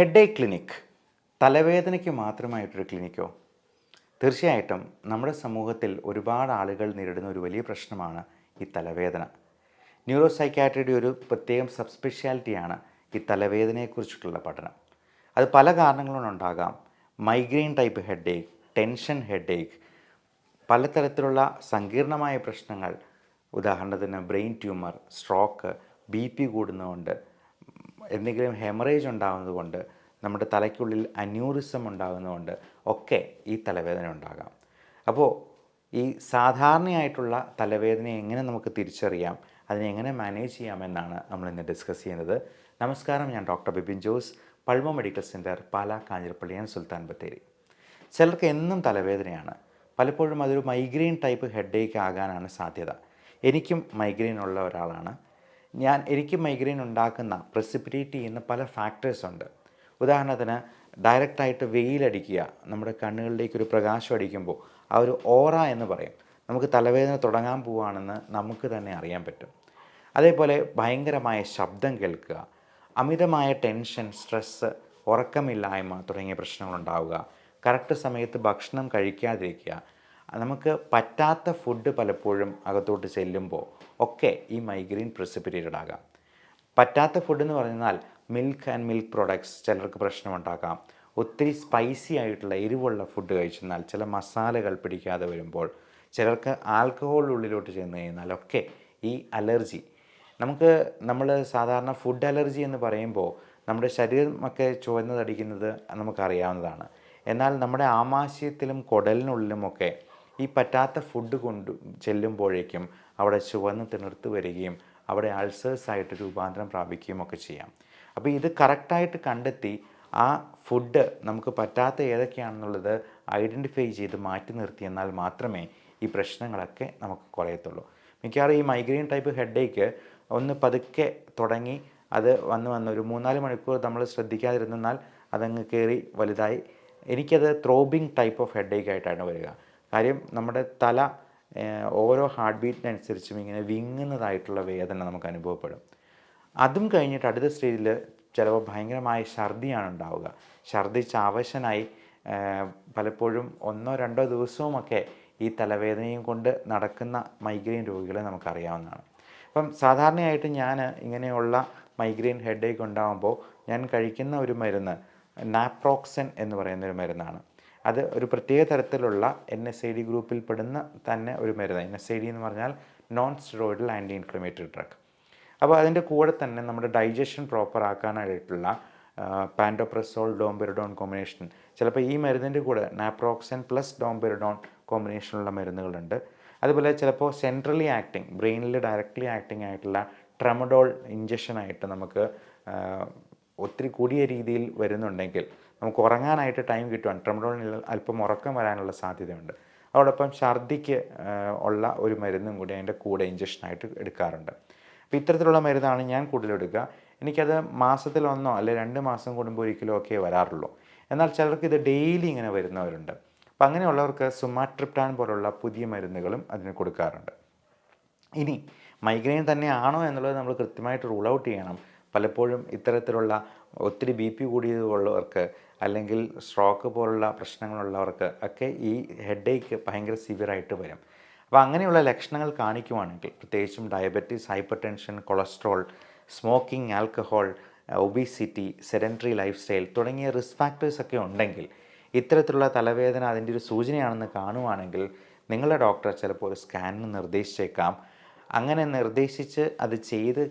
Head clinic തലവേദനയ്ക്ക് മാത്രമായിട്ടൊരു ക്ലിനിക്കോ തീർച്ചയായിട്ടും നമ്മുടെ സമൂഹത്തിൽ ഒരുപാട് ആളുകൾ നേരിടുന്ന ഒരു വലിയ പ്രശ്നമാണ് ഈ തലവേദന. ന്യൂറോ സൈക്കാട്രിയുടെ ഒരു പ്രത്യേകം സബ് സ്പെഷ്യാലിറ്റിയാണ് ഈ തലവേദനയെക്കുറിച്ചിട്ടുള്ള പഠനം. അത് പല കാരണങ്ങളുണ്ടാകാം migraine type headache tension headache പലതരത്തിലുള്ള സങ്കീർണമായ പ്രശ്നങ്ങൾ. ഉദാഹരണത്തിന് brain tumour stroke B P കൂടുന്നതുകൊണ്ട് എന്തെങ്കിലും ഹെമറേജ് ഉണ്ടാകുന്നതുകൊണ്ട് നമ്മുടെ തലയ്ക്കുള്ളിൽ അന്യൂറിസം ഉണ്ടാകുന്നതുകൊണ്ട് ഒക്കെ ഈ തലവേദന ഉണ്ടാകാം. അപ്പോൾ ഈ സാധാരണയായിട്ടുള്ള തലവേദന എങ്ങനെ നമുക്ക് തിരിച്ചറിയാം? അതിനെ എങ്ങനെ മാനേജ് ചെയ്യാമെന്നാണ് നമ്മൾ ഇന്ന് ഡിസ്കസ് ചെയ്യുന്നത്. നമസ്കാരം ഞാൻ doctor Bipin Jose Pulma medical centre Pala Kanjirappally and Sultan Bathery. ചിലർക്ക് എന്നും തലവേദനയാണ്. പലപ്പോഴും അതൊരു മൈഗ്രെയിൻ ടൈപ്പ് ഹെഡ് ഏക്ക് ആകാനാണ് സാധ്യത. എനിക്കും മൈഗ്രെയിൻ ഉള്ള ഒരാളാണ്. ഞാൻ എനിക്ക് മൈഗ്രെയിൻ ഉണ്ടാക്കുന്ന പ്രസിപ്പിറ്റേറ്റ് ചെയ്യുന്ന പല ഫാക്ടേഴ്സ് ഉണ്ട്. ഉദാഹരണത്തിന് ഡയറക്റ്റായിട്ട് വെയിലടിക്കുക നമ്മുടെ കണ്ണുകളിലേക്ക് ഒരു പ്രകാശം അടിക്കുമ്പോൾ ആ ഒരു ഓറ എന്ന് പറയും. നമുക്ക് തലവേദന തുടങ്ങാൻ പോവുകയാണെന്ന് നമുക്ക് തന്നെ അറിയാൻ പറ്റും. അതേപോലെ ഭയങ്കരമായ ശബ്ദം കേൾക്കുക അമിതമായ ടെൻഷൻ സ്ട്രെസ്സ് ഉറക്കമില്ലായ്മ തുടങ്ങിയ പ്രശ്നങ്ങളുണ്ടാവുക കറക്റ്റ് സമയത്ത് ഭക്ഷണം കഴിക്കാതിരിക്കുക നമുക്ക് പറ്റാത്ത ഫുഡ് പലപ്പോഴും അകത്തോട്ട് ചെല്ലുമ്പോൾ ഒക്കെ ഈ മൈഗ്രെയിൻ പ്രിസിപ്പിറ്റേറ്റഡ് ആകാം. പറ്റാത്ത ഫുഡ് എന്ന് പറഞ്ഞാൽ മിൽക്ക് ആൻഡ് മിൽക്ക് പ്രോഡക്ട്സ് ചിലർക്ക് പ്രശ്നമുണ്ടാക്കാം ഒത്തിരി സ്പൈസി ആയിട്ടുള്ള എരിവുള്ള ഫുഡ് കഴിച്ചെന്നാൽ ചില മസാലകൾ പിടിക്കാതെ വരുമ്പോൾ ചിലർക്ക് ആൽക്കഹോൾ ഉള്ളിലോട്ട് ചെന്ന് കഴിഞ്ഞാലൊക്കെ ഈ അലർജി നമുക്ക് നമ്മൾ സാധാരണ ഫുഡ് അലർജി എന്ന് പറയുമ്പോൾ നമ്മുടെ ശരീരമൊക്കെ ചുവന്നതടിക്കുന്നത് നമുക്കറിയാവുന്നതാണ്. എന്നാൽ നമ്മുടെ ആമാശയത്തിലും കുടലിനുള്ളിലുമൊക്കെ ഈ പറ്റാത്ത ഫുഡ് കൊണ്ട് ചെല്ലുമ്പോഴേക്കും അവിടെ ചുവന്ന് തിണർത്ത് വരികയും അവിടെ അൾസേഴ്സ് ആയിട്ട് രൂപാന്തരം പ്രാപിക്കുകയും ഒക്കെ ചെയ്യാം. അപ്പോൾ ഇത് കറക്റ്റായിട്ട് കണ്ടെത്തി ആ ഫുഡ് നമുക്ക് പറ്റാത്ത ഏതൊക്കെയാണെന്നുള്ളത് ഐഡന്റിഫൈ ചെയ്ത് മാറ്റി നിർത്തിയെന്നാൽ മാത്രമേ ഈ പ്രശ്നങ്ങളൊക്കെ നമുക്ക് കുറയത്തുള്ളൂ. മിക്കവാറും ഈ മൈഗ്രെയിൻ ടൈപ്പ് ഹെഡേക്ക് ഒന്ന് പതുക്കെ തുടങ്ങി അത് വന്ന് വന്ന് ഒരു മൂന്നാൽ മണിക്കൂർ നമ്മൾ ശ്രദ്ധിക്കാതിരുന്നാൽ അതങ്ങ് കയറി വലുതായി. എനിക്കത് ത്രോബിങ് ടൈപ്പ് ഓഫ് ഹെഡേക്ക് ആയിട്ടാണ് വരിക. കാര്യം നമ്മുടെ തല ഓരോ ഹാർട്ട് ബീറ്റിനനുസരിച്ചും ഇങ്ങനെ വിങ്ങുന്നതായിട്ടുള്ള വേദന നമുക്ക് അനുഭവപ്പെടും. അതും കഴിഞ്ഞിട്ട് അടുത്ത സ്റ്റേജിൽ ചിലപ്പോൾ ഭയങ്കരമായ ഛർദിയാണ് ഉണ്ടാവുക. ഛർദിച്ച് ആവശ്യമായി പലപ്പോഴും ഒന്നോ രണ്ടോ ദിവസവുമൊക്കെ ഈ തലവേദനയും കൊണ്ട് നടക്കുന്ന മൈഗ്രെയിൻ രോഗികളെ നമുക്കറിയാവുന്നതാണ്. അപ്പം സാധാരണയായിട്ട് ഞാൻ ഇങ്ങനെയുള്ള മൈഗ്രെയിൻ ഹെഡേക്ക് ഉണ്ടാകുമ്പോൾ ഞാൻ കഴിക്കുന്ന ഒരു മരുന്ന് നാപ്രോക്സൻ എന്ന് പറയുന്ന ഒരു മരുന്നാണ്. അത് ഒരു പ്രത്യേക തരത്തിലുള്ള എൻ എസ് ഐ ഡി ഗ്രൂപ്പിൽ പെടുന്ന തന്നെ ഒരു മരുന്ന്. എൻ എസ് ഐ ഡി എന്ന് പറഞ്ഞാൽ non steroidal anti inflammatory drug അപ്പോൾ അതിന്റെ കൂടെ തന്നെ നമ്മുടെ ഡൈജഷൻ പ്രോപ്പർ ആക്കാനായിട്ടുള്ള പാൻഡോപ്രസോൾ ഡോംബെറിഡോൺ കോമ്പിനേഷൻ ചിലപ്പോൾ ഈ മരുന്നിന്റെ കൂടെ നാപ്രോക്സൻ പ്ലസ് ഡോംബെറിഡോൺ കോമ്പിനേഷനുള്ള മരുന്നുകളുണ്ട്. അതുപോലെ ചിലപ്പോൾ സെൻട്രലി ആക്ടിങ് ബ്രെയിനിൽ ഡയറക്റ്റ്ലി ആക്ടിങ് ആയിട്ടുള്ള ട്രമഡോൾ ഇഞ്ചക്ഷനായിട്ട് നമുക്ക് ഒത്തിരി കൂടിയ രീതിയിൽ വരുന്നുണ്ടെങ്കിൽ നമുക്ക് ഉറങ്ങാനായിട്ട് ടൈം കിട്ടുവാൻ ട്രമഡോളിൽ അല്പം ഉറക്കം വരാനുള്ള സാധ്യതയുണ്ട്. അതോടൊപ്പം ഛർദിക്ക് ഉള്ള ഒരു മരുന്നും കൂടി അതിന്റെ കൂടെ ഇഞ്ചക്ഷനായിട്ട് എടുക്കാറുണ്ട്. അപ്പോൾ ഇത്തരത്തിലുള്ള മരുന്നാണ് ഞാൻ കൂടുതലും എടുക്കുക. എനിക്കത് മാസത്തിലൊന്നോ അല്ലെ രണ്ട് മാസം കൂടുമ്പോൾ ഒരിക്കലും ഒക്കെ വരാറുള്ളൂ. എന്നാൽ ചിലർക്ക് ഇത് ഡെയിലി ഇങ്ങനെ വരുന്നവരുണ്ട്. അപ്പം അങ്ങനെയുള്ളവർക്ക് സുമാട്രിപ്റ്റാൻ പോലുള്ള പുതിയ മരുന്നുകളും അതിന് കൊടുക്കാറുണ്ട്. ഇനി മൈഗ്രെയിൻ തന്നെയാണോ എന്നുള്ളത് നമ്മൾ കൃത്യമായിട്ട് റൂൾ ഔട്ട് ചെയ്യണം. പലപ്പോഴും ഇത്തരത്തിലുള്ള ഒത്തിരി ബി പി കൂടിയതുള്ളവർക്ക് അല്ലെങ്കിൽ സ്ട്രോക്ക് പോലുള്ള പ്രശ്നങ്ങളുള്ളവർക്ക് ഒക്കെ ഈ ഹെഡേക്ക് ഭയങ്കര സിവിയറായിട്ട് വരും. അപ്പോൾ അങ്ങനെയുള്ള ലക്ഷണങ്ങൾ കാണിക്കുവാണെങ്കിൽ പ്രത്യേകിച്ചും diabetes hypertension cholesterol smoking alcohol obesity sedentary lifestyle തുടങ്ങിയ റിസ്ക് ഫാക്ടേഴ്സ് ഒക്കെ ഉണ്ടെങ്കിൽ ഇത്തരത്തിലുള്ള തലവേദന അതിന്റെ ഒരു സൂചനയാണെന്ന് കാണുവാണെങ്കിൽ നിങ്ങളുടെ ഡോക്ടർ ചിലപ്പോൾ ഒരു സ്കാനിന് നിർദ്ദേശിച്ചേക്കാം. അങ്ങനെ നിർദ്ദേശിച്ച് അത് ചെയ്ത്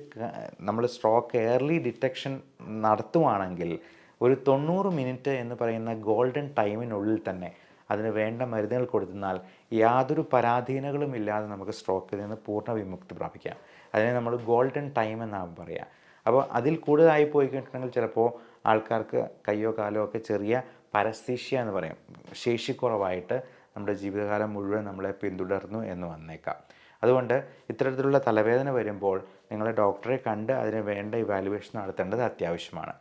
നമ്മൾ സ്ട്രോക്ക് എയർലി ഡിറ്റക്ഷൻ നടത്തുവാണെങ്കിൽ ഒരു തൊണ്ണൂറ് മിനിറ്റ് എന്ന് പറയുന്ന ഗോൾഡൻ ടൈമിനുള്ളിൽ തന്നെ അതിന് വേണ്ട മരുന്നുകൾ കൊടുത്താൽ യാതൊരു പരാധീനകളും ഇല്ലാതെ നമുക്ക് സ്ട്രോക്കിൽ നിന്ന് പൂർണ വിമുക്തി പ്രാപിക്കാം. അതിനെ നമ്മൾ ഗോൾഡൻ ടൈം എന്നാണ് പറയുക അപ്പോൾ അതിൽ കൂടുതലായി പോയി കഴിഞ്ഞിട്ടുണ്ടെങ്കിൽ ചിലപ്പോൾ ആൾക്കാർക്ക് കയ്യോ കാലോ ഒക്കെ ചെറിയ പരസ്തീഷ്യ എന്ന് പറയും. ശേഷിക്കുറവായിട്ട് നമ്മുടെ ജീവിതകാലം മുഴുവൻ നമ്മളെ പിന്തുടർന്നു എന്ന് വന്നേക്കാം. അതുകൊണ്ട് ഇത്തരത്തിലുള്ള തലവേദന വരുമ്പോൾ നിങ്ങളെ ഡോക്ടറെ കണ്ട് അതിന് വേണ്ട ഇവാലുവേഷൻ നടത്തേണ്ടത് അത്യാവശ്യമാണ്.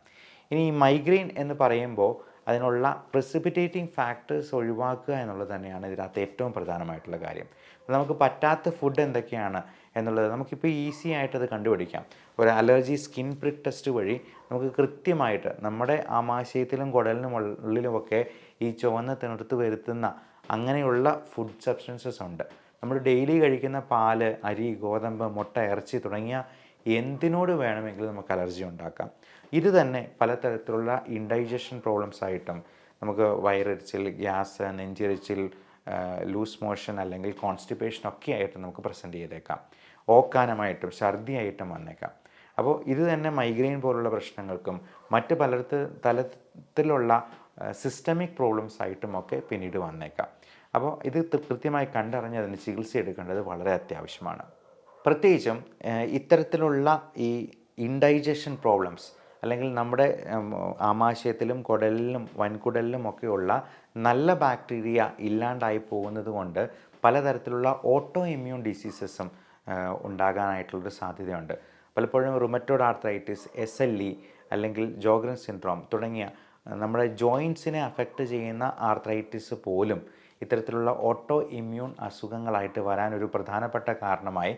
ഇനി ഈ മൈഗ്രെയിൻ എന്ന് പറയുമ്പോൾ അതിനുള്ള പ്രിസിപിറ്റേറ്റിംഗ് ഫാക്ടേഴ്സ് ഒഴിവാക്കുക എന്നുള്ളത് തന്നെയാണ് ഇതിനകത്ത് ഏറ്റവും പ്രധാനമായിട്ടുള്ള കാര്യം. നമുക്ക് പറ്റാത്ത ഫുഡ് എന്തൊക്കെയാണ് എന്നുള്ളത് നമുക്കിപ്പോൾ ഈസി ആയിട്ട് അത് കണ്ടുപിടിക്കാം. ഒരു അലർജി സ്കിൻ പ്രിക് ടെസ്റ്റ് വഴി നമുക്ക് കൃത്യമായിട്ട് നമ്മുടെ ആമാശയത്തിലും കുടലിനും ഉള്ളിലുമൊക്കെ ഈ ചുവന്ന തിണർത്ത് വരുത്തുന്ന അങ്ങനെയുള്ള ഫുഡ് സബ്സ്റ്റൻസസ് ഉണ്ട്. നമ്മൾ ഡെയിലി കഴിക്കുന്ന പാൽ അരി ഗോതമ്പ് മുട്ട ഇറച്ചി തുടങ്ങിയ എന്തിനോട് വേണമെങ്കിലും നമുക്ക് അലർജി ഉണ്ടാക്കാം. ഇത് തന്നെ പലതരത്തിലുള്ള ഇൻഡൈജഷൻ പ്രോബ്ലംസ് ആയിട്ടും നമുക്ക് വയറിച്ചിൽ ഗ്യാസ് നെഞ്ചിരിച്ചിൽ ലൂസ് മോഷൻ അല്ലെങ്കിൽ കോൺസ്റ്റിപ്പേഷൻ ഒക്കെ ആയിട്ട് നമുക്ക് പ്രസന്റ് ചെയ്തേക്കാം. ഓക്കാനമായിട്ടും ഛർദിയായിട്ടും വന്നേക്കാം. അപ്പോൾ ഇത് തന്നെ മൈഗ്രെയിൻ പോലുള്ള പ്രശ്നങ്ങൾക്കും മറ്റ് പലർത്ത് തലത്തിലുള്ള സിസ്റ്റമിക് പ്രോബ്ലംസ് ആയിട്ടും ഒക്കെ പിന്നീട് വന്നേക്കാം. അപ്പോൾ ഇത് കൃത്യമായി കണ്ടറിഞ്ഞ് അതിന് ചികിത്സ എടുക്കേണ്ടത് വളരെ അത്യാവശ്യമാണ്. പ്രത്യേകിച്ചും ഇത്തരത്തിലുള്ള ഈ ഇൻഡൈജഷൻ പ്രോബ്ലംസ് അല്ലെങ്കിൽ നമ്മുടെ ആമാശയത്തിലും കുടലിലും വൻകുടലിലും ഒക്കെയുള്ള നല്ല ബാക്ടീരിയ ഇല്ലാണ്ടായി പോകുന്നത് കൊണ്ട് പലതരത്തിലുള്ള ഓട്ടോ ഇമ്മ്യൂൺ ഡിസീസസും ഉണ്ടാകാനായിട്ടുള്ളൊരു സാധ്യതയുണ്ട്. പലപ്പോഴും rheumatoid arthritis S L E അല്ലെങ്കിൽ ജോഗ്രൻ സിൻഡ്രോം തുടങ്ങിയ നമ്മുടെ ജോയിൻസിനെ അഫക്റ്റ് ചെയ്യുന്ന ആർത്രൈറ്റിസ് പോലും ഇത്തരത്തിലുള്ള ഓട്ടോ ഇമ്മ്യൂൺ അസുഖങ്ങളായിട്ട് വരാൻ ഒരു പ്രധാനപ്പെട്ട കാരണമായി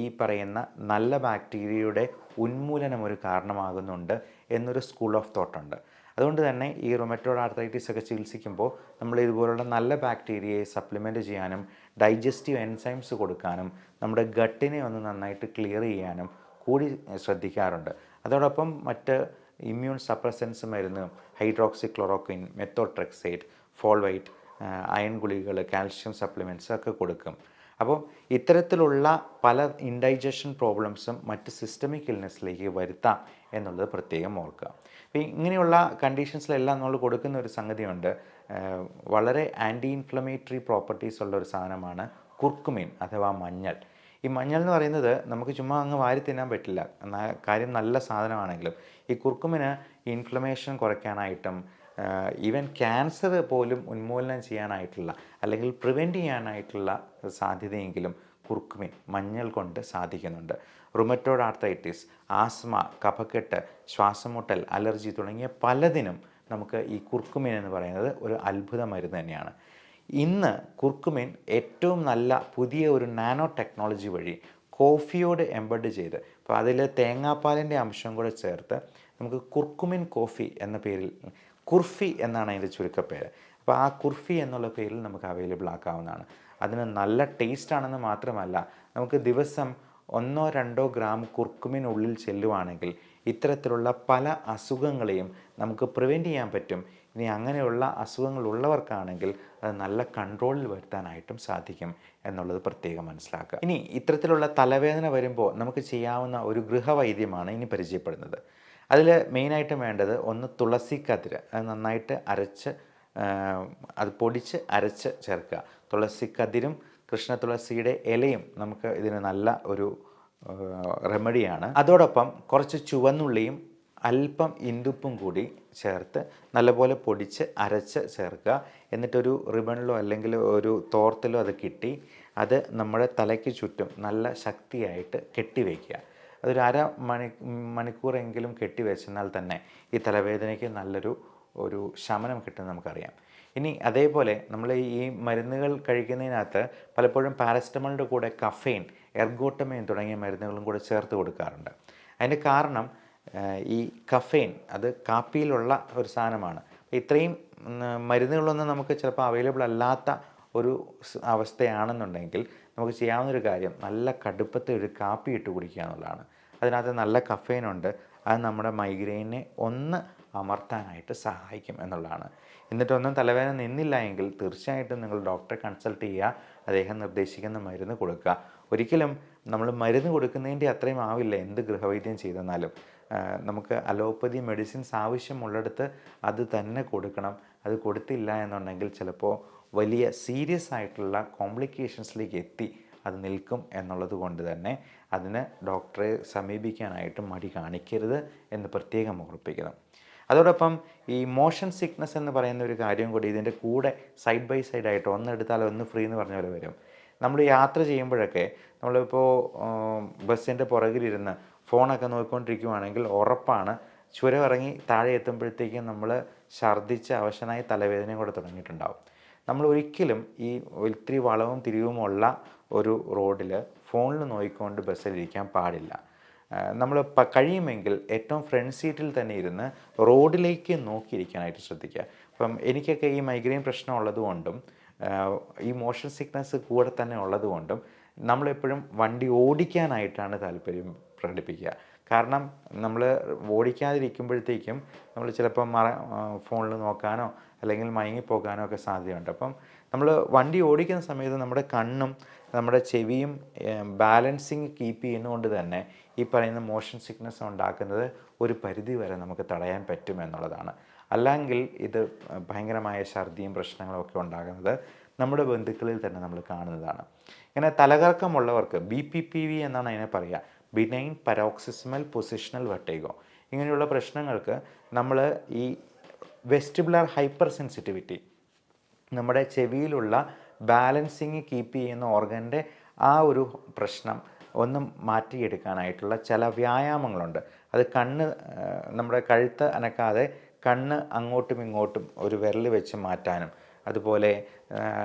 ഈ പറയുന്ന നല്ല ബാക്ടീരിയയുടെ ഉന്മൂലനം ഒരു കാരണമാകുന്നുണ്ട് എന്നൊരു സ്കൂൾ ഓഫ് തോട്ടുണ്ട് അതുകൊണ്ട് തന്നെ ഈ റൊമറ്റോഡ് ആർത്രൈറ്റിസ് ഒക്കെ ചികിത്സിക്കുമ്പോൾ നമ്മൾ ഇതുപോലുള്ള നല്ല ബാക്ടീരിയയെ സപ്ലിമെന്റ് ചെയ്യാനും ഡൈജസ്റ്റീവ് എൻസൈംസ് കൊടുക്കാനും നമ്മുടെ ഗട്ടിനെ ഒന്ന് നന്നായിട്ട് ക്ലിയർ ചെയ്യാനും കൂടി ശ്രദ്ധിക്കാറുണ്ട്. അതോടൊപ്പം മറ്റ് ഇമ്മ്യൂൺ സപ്രസൻസ് മരുന്ന് hydroxy chloroquine methotrexate Folvite iron ഗുളികകൾ കാൽഷ്യം സപ്ലിമെന്റ്സ് ഒക്കെ കൊടുക്കും. അപ്പോൾ ഇത്തരത്തിലുള്ള പല ഇൻഡൈജഷൻ പ്രോബ്ലംസും മറ്റ് സിസ്റ്റമിക് ഇൽനെസ്സിലേക്ക് വരുത്താം എന്നുള്ളത് പ്രത്യേകം ഓർക്കുക. അപ്പോൾ ഇങ്ങനെയുള്ള കണ്ടീഷൻസിലെല്ലാം നമ്മൾ കൊടുക്കുന്ന ഒരു സംഗതിയുണ്ട്. വളരെ ആന്റി ഇൻഫ്ലമേറ്ററി പ്രോപ്പർട്ടീസ് ഉള്ള ഒരു സാധനമാണ് കുർക്കുമീൻ അഥവാ മഞ്ഞൾ. ഈ മഞ്ഞൾ എന്ന് പറയുന്നത് നമുക്ക് ചുമ്മാ അങ്ങ് വാരി തിന്നാൻ പറ്റില്ല. കാര്യം നല്ല സാധനമാണെങ്കിലും ഈ കുർക്കുമിന് ഇൻഫ്ലമേഷൻ കുറയ്ക്കാനായിട്ടും ഈവൻ ക്യാൻസർ പോലും ഉന്മൂലനം ചെയ്യാനായിട്ടുള്ള അല്ലെങ്കിൽ പ്രിവെന്റ് ചെയ്യാനായിട്ടുള്ള സാധ്യതയെങ്കിലും കുർക്കുമിൻ മഞ്ഞൾ കൊണ്ട് സാധിക്കുന്നുണ്ട്. റുമറ്റോഡ് ആർത്തൈറ്റിസ് ആസ്മ കഫക്കെട്ട് ശ്വാസമുട്ടൽ അലർജി തുടങ്ങിയ പലതിനും നമുക്ക് ഈ കുർക്കുമിൻ എന്ന് പറയുന്നത് ഒരു അത്ഭുത മരുന്ന് തന്നെയാണ്. ഇന്ന് കുർക്കുമിൻ ഏറ്റവും നല്ല പുതിയ ഒരു നാനോ ടെക്നോളജി വഴി കോഫിയോട് എംബഡ് ചെയ്ത് അപ്പോൾ അതിൽ തേങ്ങാപ്പാലിന്റെ അംശം കൂടെ ചേർത്ത് നമുക്ക് കുർക്കുമിൻ കോഫി എന്ന പേരിൽ കുർഫി എന്നാണ് അതിന്റെ ചുരുക്കപ്പേര് അപ്പോൾ ആ കുർഫി എന്നുള്ള പേരിൽ നമുക്ക് അവൈലബിൾ ആക്കാവുന്നതാണ്. അതിന് നല്ല ടേസ്റ്റ് ആണെന്ന് മാത്രമല്ല നമുക്ക് ദിവസം ഒന്നോ രണ്ടോ ഗ്രാം കുർക്കുമിനുള്ളിൽ ചെല്ലുവാണെങ്കിൽ ഇത്തരത്തിലുള്ള പല അസുഖങ്ങളെയും നമുക്ക് പ്രിവെന്റ് ചെയ്യാൻ പറ്റും. ഇനി അങ്ങനെയുള്ള അസുഖങ്ങൾ ഉള്ളവർക്കാണെങ്കിൽ അത് നല്ല കൺട്രോളിൽ വരുത്താനായിട്ടും സാധിക്കും എന്നുള്ളത് പ്രത്യേകം മനസ്സിലാക്കുക. ഇനി ഇത്തരത്തിലുള്ള തലവേദന വരുമ്പോൾ നമുക്ക് ചെയ്യാവുന്ന ഒരു ഗൃഹവൈദ്യമാണ് ഇനി പരിചയപ്പെടുന്നത്. അതിൽ മെയിനായിട്ടും വേണ്ടത് ഒന്ന് തുളസി കതിര് അത് നന്നായിട്ട് അരച്ച് അത് പൊടിച്ച് അരച്ച് ചേർക്കുക. തുളസി കതിരും കൃഷ്ണ തുളസിയുടെ ഇലയും നമുക്ക് ഇതിന് നല്ല ഒരു റെമഡിയാണ്. അതോടൊപ്പം കുറച്ച് ചുവന്നുള്ളിയും അല്പം ഇന്ദുപ്പും കൂടി ചേർത്ത് നല്ലപോലെ പൊടിച്ച് അരച്ച് ചേർക്കുക. എന്നിട്ടൊരു റിബണിലോ അല്ലെങ്കിൽ ഒരു തോർത്തിലോ അത് കിട്ടി അത് നമ്മുടെ തലയ്ക്ക് ചുറ്റും നല്ല ശക്തിയായിട്ട് കെട്ടിവെക്കുക അതൊരു അര മണി മണിക്കൂറെങ്കിലും കെട്ടിവെച്ചെന്നാൽ തന്നെ ഈ തലവേദനയ്ക്ക് നല്ലൊരു ഒരു ശമനം കിട്ടുമെന്ന് നമുക്കറിയാം. ഇനി അതേപോലെ നമ്മൾ ഈ മരുന്നുകൾ കഴിക്കുന്നതിനകത്ത് പലപ്പോഴും പാരസ്റ്റമോളിന്റെ കൂടെ കഫെയിൻ എർഗോട്ടമൈൻ തുടങ്ങിയ മരുന്നുകളും കൂടെ ചേർത്ത് കൊടുക്കാറുണ്ട്. അതിന്റെ കാരണം ഈ കഫെയിൻ അത് കാപ്പിയിലുള്ള ഒരു സാധനമാണ്. ഇത്രയും മരുന്നുകളൊന്നും നമുക്ക് ചിലപ്പോൾ അവൈലബിൾ അല്ലാത്ത ഒരു അവസ്ഥയാണെന്നുണ്ടെങ്കിൽ നമുക്ക് ചെയ്യാവുന്നൊരു കാര്യം നല്ല കടുപ്പത്തെ ഒരു കാപ്പി ഇട്ട് കുടിക്കുക എന്നുള്ളതാണ്. അതിനകത്ത് നല്ല കഫേനുണ്ട് ഉണ്ട്. അത് നമ്മുടെ മൈഗ്രെയിനെ ഒന്ന് അമർത്താനായിട്ട് സഹായിക്കും എന്നുള്ളതാണ്. എന്നിട്ടൊന്നും തലവേദന നിന്നില്ല എങ്കിൽ തീർച്ചയായിട്ടും നിങ്ങൾ ഡോക്ടറെ കൺസൾട്ട് ചെയ്യുക. അദ്ദേഹം നിർദ്ദേശിക്കുന്ന മരുന്ന് കൊടുക്കുക. ഒരിക്കലും നമ്മൾ മരുന്ന് കൊടുക്കുന്നതിന്റെ അത്രയും ആവില്ല. എന്ത് ഗൃഹവൈദ്യം ചെയ്തെന്നാലും. നമുക്ക് അലോപ്പതി മെഡിസിൻസ് ആവശ്യമുള്ളിടത്ത് അത് തന്നെ കൊടുക്കണം. അത് കൊടുത്തില്ല എന്നുണ്ടെങ്കിൽ ചിലപ്പോൾ വലിയ സീരിയസ് ആയിട്ടുള്ള കോംപ്ലിക്കേഷൻസിലേക്ക് എത്തി അത് നിൽക്കും എന്നുള്ളത് കൊണ്ട് തന്നെ അതിന് ഡോക്ടറെ സമീപിക്കാനായിട്ട് മടി കാണിക്കരുത് എന്ന് പ്രത്യേകം ഓർപ്പിക്കണം. അതോടൊപ്പം ഈ മോഷൻ സിക്നസ് എന്ന് പറയുന്ന ഒരു കാര്യം കൂടി ഇതിന്റെ കൂടെ സൈഡ് ബൈ സൈഡ് ആയിട്ട് ഒന്ന് എടുത്താൽ ഒന്ന് ഫ്രീ എന്ന് പറഞ്ഞ പോലെ വരും. നമ്മൾ യാത്ര ചെയ്യുമ്പോഴൊക്കെ നമ്മളിപ്പോൾ ബസ്സിന്റെ പുറകിലിരുന്ന് ഫോണൊക്കെ നോക്കിക്കൊണ്ടിരിക്കുവാണെങ്കിൽ ഉറപ്പാണ് ചുരം ഇറങ്ങി താഴെ എത്തുമ്പോഴത്തേക്കും നമ്മൾ ഛർദ്ദിച്ച് അവശനായി തലവേദനയും കൂടെ തുടങ്ങിയിട്ടുണ്ടാവും. നമ്മൾ ഒരിക്കലും ഈ ഒത്തിരി വളവും തിരിവുമുള്ള ഒരു റോഡിൽ ഫോണിൽ നോക്കിക്കൊണ്ട് ബസ്സിലിരിക്കാൻ പാടില്ല. നമ്മൾ കഴിയുമെങ്കിൽ ഏറ്റവും ഫ്രണ്ട് സീറ്റിൽ തന്നെ ഇരുന്ന് റോഡിലേക്ക് നോക്കിയിരിക്കാനായിട്ട് ശ്രദ്ധിക്കുക. അപ്പം എനിക്കൊക്കെ ഈ മൈഗ്രെയിൻ പ്രശ്നം ഉള്ളതുകൊണ്ടും ഈ മോഷൻ സിക്നസ് കൂടെ തന്നെ ഉള്ളതുകൊണ്ടും നമ്മളെപ്പോഴും വണ്ടി ഓടിക്കാനായിട്ടാണ് താല്പര്യം പ്രകടിപ്പിക്കുക. കാരണം നമ്മൾ ഓടിക്കാതിരിക്കുമ്പോഴത്തേക്കും നമ്മൾ ചിലപ്പോൾ മറ ഫോണിൽ നോക്കാനോ അല്ലെങ്കിൽ മയങ്ങിപ്പോകാനോ ഒക്കെ സാധ്യതയുണ്ട്. അപ്പം നമ്മൾ വണ്ടി ഓടിക്കുന്ന സമയത്ത് നമ്മുടെ കണ്ണും നമ്മുടെ ചെവിയും ബാലൻസിങ് കീപ്പ് ചെയ്യുന്നതുകൊണ്ട് തന്നെ ഈ പറയുന്ന മോഷൻ സിക്നസ് ഉണ്ടാക്കുന്നത് ഒരു പരിധി വരെ നമുക്ക് തടയാൻ പറ്റും എന്നുള്ളതാണ്. അല്ലെങ്കിൽ ഇത് ഭയങ്കരമായ ഛർദിയും പ്രശ്നങ്ങളും ഒക്കെ ഉണ്ടാകുന്നത് നമ്മുടെ ബന്ധുക്കളിൽ തന്നെ നമ്മൾ കാണുന്നതാണ്. ഇങ്ങനെ തലകറക്കമുള്ളവർക്ക് ബി പി പി വി എന്നാണ് അതിനെ പറയുക. ബിനൈൻ പരോക്സിസ്മൽ പൊസിഷണൽ വെട്ടേഗോ ഇങ്ങനെയുള്ള പ്രശ്നങ്ങൾക്ക് നമ്മൾ ഈ വെസ്റ്റിബുലർ ഹൈപ്പർ സെൻസിറ്റിവിറ്റി നമ്മുടെ ചെവിയിലുള്ള ബാലൻസിങ് കീപ്പ് ചെയ്യുന്ന ഓർഗന്റെ ആ ഒരു പ്രശ്നം ഒന്ന് മാറ്റിയെടുക്കാനായിട്ടുള്ള ചില വ്യായാമങ്ങളുണ്ട്. അത് കണ്ണ് നമ്മുടെ കഴുത്ത് അനക്കാതെ കണ്ണ് അങ്ങോട്ടും ഇങ്ങോട്ടും ഒരു വിരൽ വെച്ച് മാറ്റാനും അതുപോലെ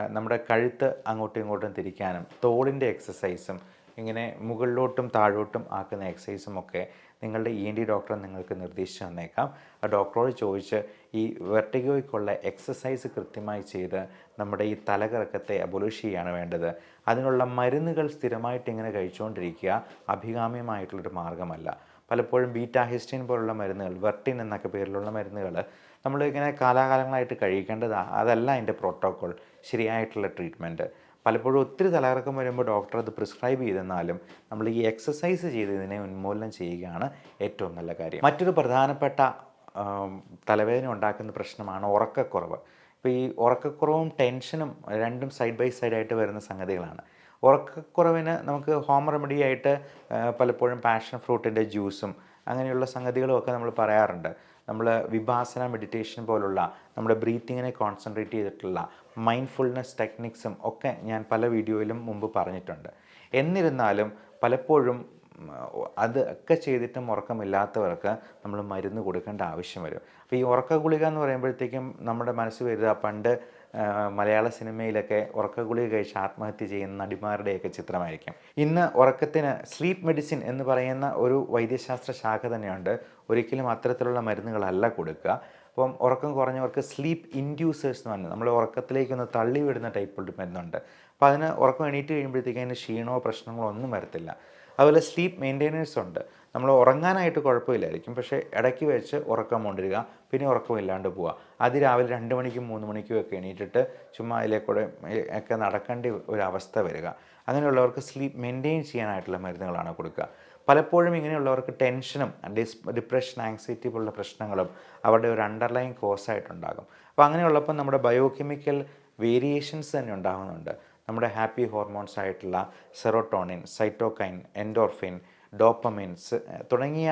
നമ്മുടെ കഴുത്ത് അങ്ങോട്ടും ഇങ്ങോട്ടും തിരിക്കാനും തോളിന്റെ എക്സസൈസും ഇങ്ങനെ മുകളിലോട്ടും താഴോട്ടും ആക്കുന്ന എക്സസൈസും ഒക്കെ നിങ്ങളുടെ ഇ എൻ ഡി ഡോക്ടർ നിങ്ങൾക്ക് നിർദ്ദേശിച്ചു തന്നേക്കാം. ആ ഡോക്ടറോട് ചോദിച്ച് ഈ വെർട്ടിഗോയ്ക്കുള്ള എക്സസൈസ് കൃത്യമായി ചെയ്ത് നമ്മുടെ ഈ തലകറക്കത്തെ അബൊലിഷ് ചെയ്യാണ് വേണ്ടത്. അതിനുള്ള മരുന്നുകൾ സ്ഥിരമായിട്ട് ഇങ്ങനെ കഴിച്ചുകൊണ്ടിരിക്കുക അഭികാമ്യമായിട്ടുള്ളൊരു മാർഗമല്ല പലപ്പോഴും ബീറ്റാ ഹിസ്റ്റിൻ പോലുള്ള മരുന്നുകൾ വെർട്ടിൻ എന്നൊക്കെ പേരിലുള്ള മരുന്നുകൾ നമ്മൾ ഇങ്ങനെ കാലാകാലങ്ങളായിട്ട് കഴിക്കേണ്ടതാണ് അതല്ല അതിന്റെ പ്രോട്ടോക്കോൾ ശരിയായിട്ടുള്ള ട്രീറ്റ്മെന്റ് പലപ്പോഴും ഒത്തിരി തലകറക്കം വരുമ്പോൾ ഡോക്ടർ അത് പ്രിസ്ക്രൈബ് ചെയ്തെന്നാലും നമ്മൾ ഈ എക്സസൈസ് ചെയ്ത് ഇതിനെ ഉന്മൂലനം ചെയ്യുകയാണ് ഏറ്റവും നല്ല കാര്യം. മറ്റൊരു പ്രധാനപ്പെട്ട തലവേദന ഉണ്ടാക്കുന്ന പ്രശ്നമാണ് ഉറക്കക്കുറവ്. ഇപ്പോൾ ഈ ഉറക്കക്കുറവും ടെൻഷനും രണ്ടും സൈഡ് ബൈ സൈഡ് ആയിട്ട് വരുന്ന സംഗതികളാണ്. ഉറക്കക്കുറവിന് നമുക്ക് ഹോം റെമഡി ആയിട്ട് പലപ്പോഴും പാഷൻ ഫ്രൂട്ടിന്റെ ജ്യൂസും അങ്ങനെയുള്ള സംഗതികളും ഒക്കെ നമ്മൾ പറയാറുണ്ട്. നമ്മൾ വിഭാസന മെഡിറ്റേഷൻ പോലുള്ള നമ്മുടെ ബ്രീത്തിങ്ങിനെ കോൺസെൻട്രേറ്റ് ചെയ്തിട്ടുള്ള മൈൻഡ്ഫുൾനെസ് ടെക്നിക്സും ഒക്കെ ഞാൻ പല വീഡിയോയിലും മുമ്പ് പറഞ്ഞിട്ടുണ്ട്. എന്നിരുന്നാലും പലപ്പോഴും അത് ഒക്കെ ചെയ്തിട്ടും ഉറക്കമില്ലാത്തവർക്ക് നമ്മൾ മരുന്ന് കൊടുക്കേണ്ട ആവശ്യം വരും. അപ്പോൾ ഈ ഉറക്ക ഗുളിക എന്ന് പറയുമ്പോഴത്തേക്കും നമ്മുടെ മനസ്സ് വരിക പണ്ട് മലയാള സിനിമയിലൊക്കെ ഉറക്ക ഗുളിക കഴിച്ച് ആത്മഹത്യ ചെയ്യുന്ന നടിമാരുടെയൊക്കെ ചിത്രമായിരിക്കും. ഇന്ന് ഉറക്കത്തിന് സ്ലീപ്പ് മെഡിസിൻ എന്ന് പറയുന്ന ഒരു വൈദ്യശാസ്ത്ര ശാഖ തന്നെയുണ്ട്. ഒരിക്കലും അത്തരത്തിലുള്ള മരുന്നുകളല്ല കൊടുക്കുക. അപ്പം ഉറക്കം കുറഞ്ഞവർക്ക് സ്ലീപ്പ് ഇൻഡ്യൂസേഴ്സ് എന്ന് പറഞ്ഞാൽ നമ്മൾ ഉറക്കത്തിലേക്കൊന്ന് തള്ളി വിടുന്ന ടൈപ്പ് മരുന്നുണ്ട്. അപ്പോൾ അതിന് ഉറക്കം എണീറ്റ് കഴിയുമ്പോഴത്തേക്കും അതിന് ക്ഷീണമോ പ്രശ്നങ്ങളോ ഒന്നും വരത്തില്ല. അതുപോലെ സ്ലീപ്പ് മെയിന്റെയിനേഴ്സ് ഉണ്ട്. നമ്മൾ ഉറങ്ങാനായിട്ട് കുഴപ്പമില്ലായിരിക്കും. പക്ഷേ ഇടയ്ക്ക് വെച്ച് ഉറക്കം കൊണ്ടിരിക്കുക പിന്നെ ഉറക്കം ഉറക്കമില്ലാണ്ട് പോവുക. അത് രാവിലെ രണ്ട് മണിക്കും മൂന്ന് മണിക്കും ഒക്കെ എണീറ്റിട്ട് ചുമ്മാ അതിലേക്കൂടെ ഒക്കെ നടക്കേണ്ട ഒരു അവസ്ഥ വരിക. അങ്ങനെയുള്ളവർക്ക് സ്ലീപ്പ് മെയിന്റെയിൻ ചെയ്യാനായിട്ടുള്ള മരുന്നുകളാണ് കൊടുക്കുക. പലപ്പോഴും ഇങ്ങനെയുള്ളവർക്ക് ടെൻഷനും ഡിസ് ഡിപ്രഷൻ ആങ്സൈറ്റി പോലുള്ള പ്രശ്നങ്ങളും അവരുടെ ഒരു അണ്ടർലൈൻ കോസായിട്ടുണ്ടാകും അപ്പോൾ അങ്ങനെയുള്ളപ്പോൾ നമ്മുടെ ബയോകെമിക്കൽ വേരിയേഷൻസ് തന്നെ ഉണ്ടാകുന്നുണ്ട്. നമ്മുടെ ഹാപ്പി ഹോർമോൺസ് ആയിട്ടുള്ള സെറോട്ടോണിൻ സൈറ്റോകൈൻ എൻഡോർഫിൻ ഡോപ്പമിൻസ് തുടങ്ങിയ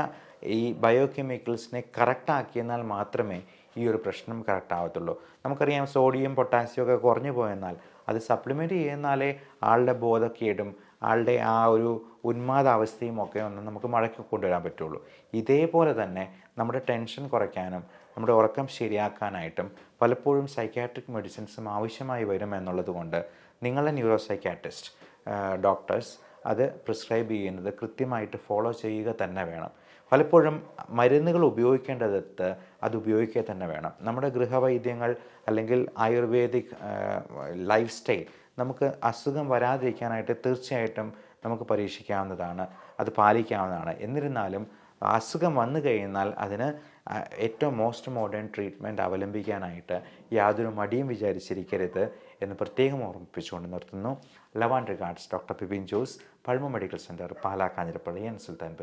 ഈ ബയോകെമിക്കൽസിനെ കറക്റ്റാക്കിയെന്നാൽ മാത്രമേ ഈ ഒരു പ്രശ്നം കറക്റ്റ് ആവത്തുള്ളൂ. നമുക്കറിയാം സോഡിയം പൊട്ടാസ്യം ഒക്കെ കുറഞ്ഞു പോയെന്നാൽ അത് സപ്ലിമെന്റ് ചെയ്യുന്നാലേ ആളുടെ ബോധക്കേടും ആളുടെ ആ ഒരു ഉന്മാദാവസ്ഥയും ഒക്കെ ഒന്ന് നമുക്ക് മടക്കി കൊണ്ടുവരാൻ പറ്റുള്ളൂ. ഇതേപോലെ തന്നെ നമ്മുടെ ടെൻഷൻ കുറയ്ക്കാനും നമ്മുടെ ഉറക്കം ശരിയാക്കാനായിട്ടും പലപ്പോഴും സൈക്കാട്രിക് മെഡിസിൻസും ആവശ്യമായി വരും എന്നുള്ളത് കൊണ്ട് നിങ്ങളുടെ ന്യൂറോ സൈക്കാട്രിസ്റ്റ് ഡോക്ടേഴ്സ് അത് പ്രിസ്ക്രൈബ് ചെയ്യുന്നത് കൃത്യമായിട്ട് ഫോളോ ചെയ്യുക തന്നെ വേണം. പലപ്പോഴും മരുന്നുകൾ ഉപയോഗിക്കേണ്ടത് അത് ഉപയോഗിക്കുക തന്നെ വേണം. നമ്മുടെ ഗൃഹവൈദ്യങ്ങൾ അല്ലെങ്കിൽ ആയുർവേദിക് ലൈഫ് സ്റ്റൈൽ നമുക്ക് അസുഖം വരാതിരിക്കാനായിട്ട് തീർച്ചയായിട്ടും നമുക്ക് പരീക്ഷിക്കാവുന്നതാണ്. അത് പാലിക്കാവുന്നതാണ്. എന്നിരുന്നാലും അസുഖം വന്നു കഴിഞ്ഞാൽ അതിന് ഏറ്റവും മോസ്റ്റ് മോഡേൺ ട്രീറ്റ്മെന്റ് അവലംബിക്കാനായിട്ട് യാതൊരു മടിയും വിചാരിച്ചിരിക്കരുത് എന്ന് പ്രത്യേകം ഓർമ്മിപ്പിച്ചുകൊണ്ട് നിർത്തുന്നു. Love and regards doctor Pibin Jose Pazhama medical centre Pala Kanjirappally N Sultan